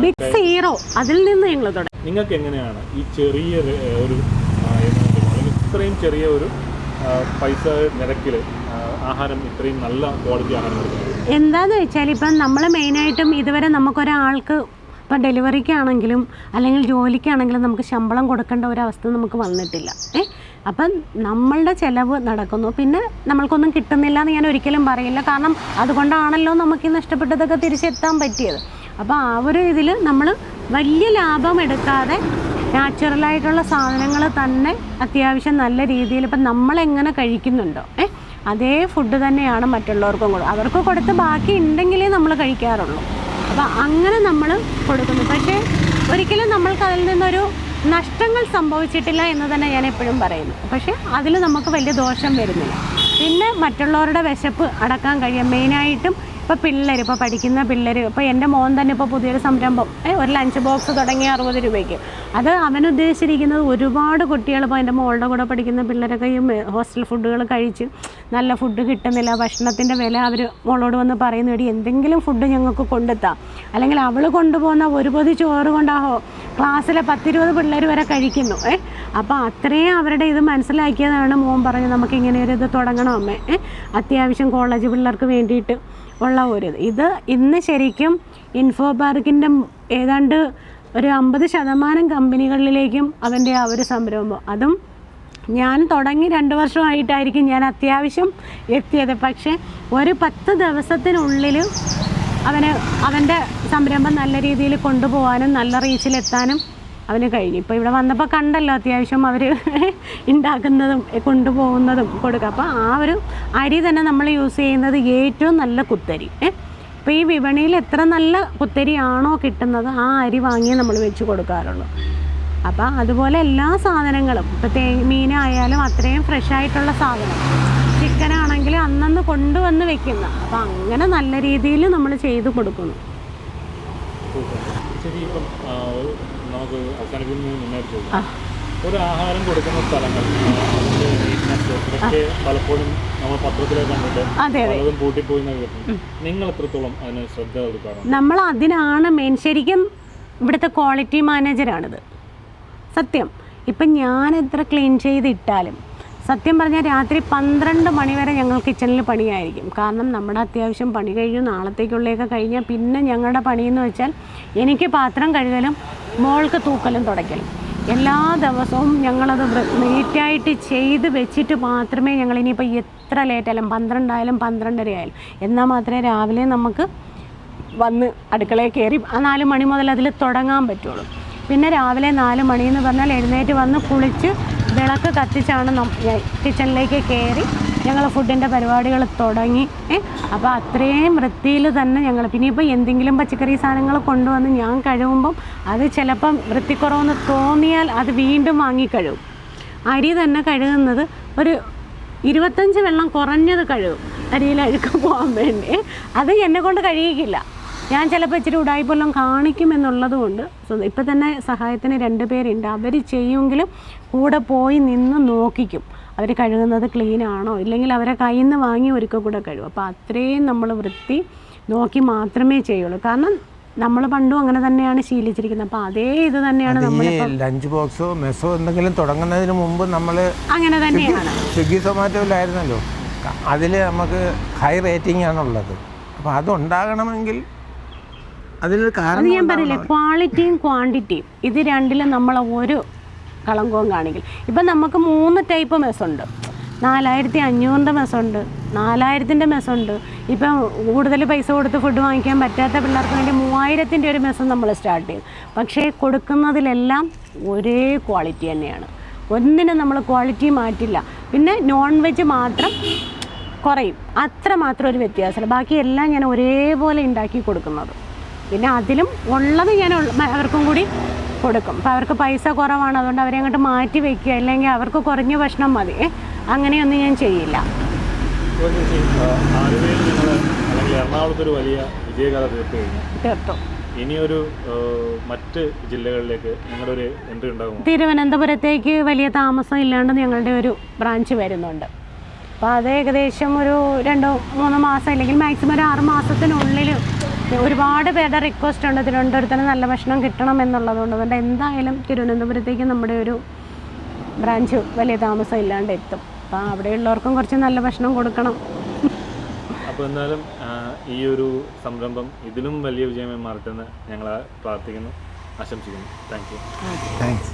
Big zero അതിൽ നിന്ന് ഞങ്ങൾ തുടങ്ങി. നിങ്ങൾക്ക് എങ്ങനെയാണ് ഈ ചെറിയ ഒരു ഇത്രയും ചെറിയ ഒരു പൈസ നിരക്കിൽ ആഹാരം ഇത്രയും നല്ല ക്വാളിറ്റി ആഹാരം എന്താന്ന് വെച്ചാൽ ഇപ്പം നമ്മൾ മെയിനായിട്ടും ഇതുവരെ നമുക്കൊരാൾക്ക് ഇപ്പം ഡെലിവറിക്കാണെങ്കിലും അല്ലെങ്കിൽ ജോലിക്കാണെങ്കിലും നമുക്ക് ശമ്പളം കൊടുക്കേണ്ട ഒരവസ്ഥ നമുക്ക് വന്നിട്ടില്ല. ഏ? അപ്പം നമ്മളുടെ ചിലവ് നടക്കുന്നു. പിന്നെ നമ്മൾക്കൊന്നും കിട്ടുന്നില്ല എന്ന് ഞാൻ ഒരിക്കലും പറയില്ല. കാരണം അതുകൊണ്ടാണല്ലോ നമുക്ക് ഈ നഷ്ടപ്പെട്ടതൊക്കെ തിരിച്ചെത്താൻ പറ്റിയത്. അപ്പോൾ ആ ഒരു ഇതിൽ നമ്മൾ വലിയ ലാഭം എടുക്കാതെ നാച്ചുറലായിട്ടുള്ള സാധനങ്ങൾ തന്നെ അത്യാവശ്യം നല്ല രീതിയിൽ ഇപ്പം നമ്മളെങ്ങനെ കഴിക്കുന്നുണ്ടോ ഏ? അതേ ഫുഡ് തന്നെയാണ് മറ്റുള്ളവർക്കും കൊടുക്കുക അവർക്ക് കൊടുത്ത് ബാക്കി ഉണ്ടെങ്കിലേ നമ്മൾ കഴിക്കാറുള്ളൂ. അപ്പോൾ അങ്ങനെ നമ്മൾ കൊടുക്കുന്നു. പക്ഷേ ഒരിക്കലും നമ്മൾക്ക് അതിൽ നിന്നൊരു നഷ്ടങ്ങൾ സംഭവിച്ചിട്ടില്ല എന്ന് തന്നെ ഞാൻ എപ്പോഴും പറയുന്നു. പക്ഷേ അതിൽ നമുക്ക് വലിയ ദോഷം വരുന്നില്ല. പിന്നെ മറ്റുള്ളവരുടെ വിശപ്പ് അടക്കാൻ കഴിയും. മെയിനായിട്ടും ഇപ്പോൾ പിള്ളേർ ഇപ്പോൾ പഠിക്കുന്ന പിള്ളേർ ഇപ്പോൾ എന്റെ മോൻ തന്നെ ഇപ്പോൾ പുതിയൊരു സംരംഭം ഒരു ലഞ്ച് ബോക്സ് തുടങ്ങി അറുപത് രൂപയ്ക്ക്. അത് അവൻ ഉദ്ദേശിച്ചിരിക്കുന്നത് ഒരുപാട് കുട്ടികൾ ഇപ്പോൾ എന്റെ മോളുടെ കൂടെ പഠിക്കുന്ന പിള്ളേരൊക്കെ ഈ ഹോസ്റ്റൽ ഫുഡുകൾ കഴിച്ച് നല്ല ഫുഡ് കിട്ടുന്നില്ല ഭക്ഷണത്തിന്റെ വില അവർ മോളോട് വന്ന് പറയുന്നു എന്തെങ്കിലും ഫുഡ് ഞങ്ങൾക്ക് കൊണ്ടെത്താം. അല്ലെങ്കിൽ അവൾ കൊണ്ടുപോകുന്ന ഒരു പൊതി ചോറ് കൊണ്ട് ക്ലാസ്സിലെ പത്തിരുപത് പിള്ളേർ വരെ കഴിക്കുന്നു ഏ. അപ്പോൾ അത്രയും അവരുടെ ഇത് മനസ്സിലാക്കിയതാണ് മോൻ പറഞ്ഞു നമുക്ക് ഇങ്ങനെ ഒരു ഇത് തുടങ്ങണം അമ്മേ അത്യാവശ്യം കോളേജ് പിള്ളേർക്ക് വേണ്ടിയിട്ട്. ഉള്ള ഒരു ഇത്. ഇന്ന് ശരിക്കും ഇൻഫോ പാർക്കിന്റെ ഏതാണ്ട് ഒരു അമ്പത് ശതമാനം കമ്പനികളിലേക്കും അവന്റെ ആ ഒരു സംരംഭം. അതും ഞാൻ തുടങ്ങി രണ്ട് വർഷമായിട്ടായിരിക്കും ഞാൻ അത്യാവശ്യം എത്തിയത്. പക്ഷേ ഒരു പത്ത് ദിവസത്തിനുള്ളിൽ അവന് അവന്റെ സംരംഭം നല്ല രീതിയിൽ കൊണ്ടുപോകാനും നല്ല റീച്ചിലെത്താനും അവന് കഴിഞ്ഞു. ഇപ്പോൾ ഇവിടെ വന്നപ്പോൾ കണ്ടല്ലോ അത്യാവശ്യം അവർ ഉണ്ടാക്കുന്നതും കൊണ്ടുപോകുന്നതും കൊടുക്കുക അപ്പോൾ ആ ഒരു അരി തന്നെ നമ്മൾ യൂസ് ചെയ്യുന്നത് ഏറ്റവും നല്ല കുത്തരി. അപ്പോൾ ഈ വിപണിയിൽ എത്ര നല്ല കുത്തരിയാണോ കിട്ടുന്നത് ആ അരി വാങ്ങിയേ നമ്മൾ വെച്ച് കൊടുക്കാറുള്ളൂ. അപ്പോൾ അതുപോലെ എല്ലാ സാധനങ്ങളും ഇപ്പോൾ തേ മീനായാലും അത്രയും ഫ്രഷായിട്ടുള്ള സാധനം. ചിക്കനാണെങ്കിൽ അന്നന്ന് കൊണ്ടുവന്ന് വെക്കുന്ന. അപ്പോൾ അങ്ങനെ നല്ല രീതിയിൽ നമ്മൾ ചെയ്ത് കൊടുക്കുന്നു. നമുക്ക് അവസാനിക്കുന്നതിന് മുന്നേറ്റ് ആ. ഒരു ആഹാരം കൊടുക്കുന്ന സ്ഥലങ്ങൾ ഇതൊക്കെ പലപ്പോഴും നമ്മൾ പത്രത്തിലൊക്കെ കണ്ടിട്ട് പലതും പൂട്ടിപ്പോയി നിങ്ങൾ എത്രത്തോളം അതിന് ശ്രദ്ധ കൊടുക്കാറുണ്ട്? നമ്മൾ അതിനാണ് മെയിൻ ശരിക്കും ഇവിടുത്തെ ക്വാളിറ്റി മാനേജരാണിത് സത്യം. ഇപ്പം ഞാൻ എത്ര ക്ലീൻ ചെയ്തിട്ടാലും സത്യം പറഞ്ഞാൽ രാത്രി പന്ത്രണ്ട് മണിവരെ ഞങ്ങൾ കിച്ചണിൽ പണിയായിരിക്കും. കാരണം നമ്മുടെ അത്യാവശ്യം പണി കഴിഞ്ഞു നാളത്തേക്കുള്ളതൊക്കെ കഴിഞ്ഞാൽ പിന്നെ ഞങ്ങളുടെ പണിയെന്ന് വെച്ചാൽ എനിക്ക് പാത്രം കഴുകലും മോൾക്ക് തൂക്കലും തുടയ്ക്കലും. എല്ലാ ദിവസവും ഞങ്ങളത് നീറ്റായിട്ട് ചെയ്ത് വെച്ചിട്ട് മാത്രമേ ഞങ്ങൾ ഇനിയിപ്പോൾ എത്ര ലേറ്റായാലും പന്ത്രണ്ടായാലും പന്ത്രണ്ടര ആയാലും എന്നാൽ മാത്രമേ രാവിലെ നമുക്ക് വന്ന് അടുക്കളയിൽ കയറി ആ നാല് മണി മുതൽ അതിൽ തുടങ്ങാൻ പറ്റുള്ളൂ. പിന്നെ രാവിലെ നാല് മണി എന്ന് പറഞ്ഞാൽ എഴുന്നേറ്റ് വന്ന് കുളിച്ച് വിളക്ക് കത്തിച്ചാണ് കിച്ചണിലേക്ക് കയറി ഞങ്ങൾ ഫുഡിന്റെ പരിപാടികൾ തുടങ്ങി. അപ്പോൾ അത്രയും വൃത്തിയിൽ തന്നെ ഞങ്ങൾ പിന്നെ ഇപ്പോൾ എന്തെങ്കിലും പച്ചക്കറി സാധനങ്ങൾ കൊണ്ടുവന്ന് ഞാൻ കഴുകുമ്പം അത് ചിലപ്പം വൃത്തിക്കുറവെന്ന് തോന്നിയാൽ അത് വീണ്ടും വാങ്ങി കഴുകും. അരി തന്നെ കഴുകുന്നത് ഒരു ഇരുപത്തഞ്ച് വെള്ളം കുറഞ്ഞത് കഴുകും. അരിയിൽ അഴുക്ക് പോകാൻ വേണ്ടി. അത് എന്നെ കൊണ്ട് കഴിയിക്കില്ല. ഞാൻ ചിലപ്പോൾ ഇച്ചിരി ഉടായ്പെല്ലാം കാണിക്കുമെന്നുള്ളത് കൊണ്ട് ഇപ്പം തന്നെ സഹായത്തിന് രണ്ട് പേരുണ്ട്. അവർ ചെയ്യുമെങ്കിലും കൂടെ പോയി നിന്ന് നോക്കിക്കും. അവർ കഴുകുന്നത് ക്ലീനാണോ ഇല്ലെങ്കിൽ അവരെ കയ്യിൽ നിന്ന് വാങ്ങി ഒരിക്കൽ കൂടെ കഴുകും. അപ്പോൾ അത്രയും നമ്മൾ വൃത്തി നോക്കി മാത്രമേ ചെയ്യുള്ളൂ. കാരണം നമ്മൾ പണ്ടും അങ്ങനെ തന്നെയാണ് ശീലിച്ചിരിക്കുന്നത്. അപ്പോൾ അതേ ഇത് തന്നെയാണ് നമ്മൾ ലഞ്ച് ബോക്സോ മെസ്സോ എന്തെങ്കിലും തുടങ്ങുന്നതിന് മുമ്പ് നമ്മൾ അങ്ങനെ തന്നെയാണ്. സ്വിഗ്ഗി സൊമാറ്റോയിലായിരുന്നല്ലോ അതിൽ നമുക്ക് ഹൈ റേറ്റിംഗ് ആണുള്ളത്. അപ്പോൾ അതുണ്ടാകണമെങ്കിൽ അതിനൊരു അത് കാരണം ഞാൻ പറയില്ലേ? ക്വാളിറ്റിയും ക്വാണ്ടിറ്റിയും ഇത് രണ്ടിലും നമ്മൾ ഒരു കളങ്കവും കാണിക്കില്ല ഇപ്പം നമുക്ക് മൂന്ന് ടൈപ്പ് മെസ്സുണ്ട് നാലായിരത്തി അഞ്ഞൂറിന്റെ മെസ്സുണ്ട് നാലായിരത്തിന്റെ മെസ്സുണ്ട് ഇപ്പം കൂടുതൽ പൈസ കൊടുത്ത് ഫുഡ് വാങ്ങിക്കാൻ പറ്റാത്ത പിള്ളേർക്ക് വേണ്ടി മൂവായിരത്തിന്റെ ഒരു മെസ്സും നമ്മൾ സ്റ്റാർട്ട് ചെയ്യും. പക്ഷേ കൊടുക്കുന്നതിലെല്ലാം ഒരേ ക്വാളിറ്റി തന്നെയാണ്. ഒന്നിനും നമ്മൾ ക്വാളിറ്റി മാറ്റില്ല. പിന്നെ നോൺ വെജ് മാത്രം കുറയും. അത്ര മാത്രം ഒരു വ്യത്യാസമില്ല. ബാക്കി എല്ലാം ഞാൻ ഒരേപോലെ ഉണ്ടാക്കി കൊടുക്കുന്നത്. പിന്നെ അതിലും ഉള്ളത് ഞാൻ അവർക്കും കൂടി കൊടുക്കും. അപ്പോൾ അവർക്ക് പൈസ കുറവാണ്. അതുകൊണ്ട് അവരെ അങ്ങോട്ട് മാറ്റി വെക്കുക. അല്ലെങ്കിൽ അവർക്ക് കുറഞ്ഞ ഭക്ഷണം മതി. അങ്ങനെയൊന്നും ഞാൻ ചെയ്യില്ല. വലിയ വിജയകഥ തീർത്തു കഴിഞ്ഞു. തീർത്തും. ഇനിയൊരു മറ്റ് ജില്ലകളിലേക്ക് നിങ്ങളുടെ ഒരു എൻട്രി തിരുവനന്തപുരത്തേക്ക് വലിയ താമസം ഇല്ലാണ്ട് ഞങ്ങളുടെ ഒരു ബ്രാഞ്ച് വരുന്നുണ്ട്. അപ്പോൾ അത് ഏകദേശം ഒരു രണ്ടോ മൂന്നോ മാസം അല്ലെങ്കിൽ മാക്സിമം ഒരു ആറ് മാസത്തിനുള്ളിൽ ഒരുപാട് പേരുടെ റിക്വസ്റ്റ് ഉണ്ട്. തിരുവനന്തപുരത്തിന് നല്ല ഭക്ഷണം കിട്ടണം എന്നുള്ളതുകൊണ്ട് അതുകൊണ്ട് എന്തായാലും തിരുവനന്തപുരത്തേക്ക് നമ്മുടെ ഒരു ബ്രാഞ്ച് വലിയ താമസം ഇല്ലാണ്ട് എത്തും. അപ്പോൾ അവിടെയുള്ളവർക്കും കുറച്ച് നല്ല ഭക്ഷണം കൊടുക്കണം. അപ്പോൾ എന്നാലും ഈ ഒരു സംരംഭം ഇതിലും വലിയ വിജയമായി മാറട്ടെന്ന് ഞങ്ങൾ പ്രാർത്ഥിക്കുന്നു. ആശംസിക്കുന്നു. Thank you. താങ്ക്സ്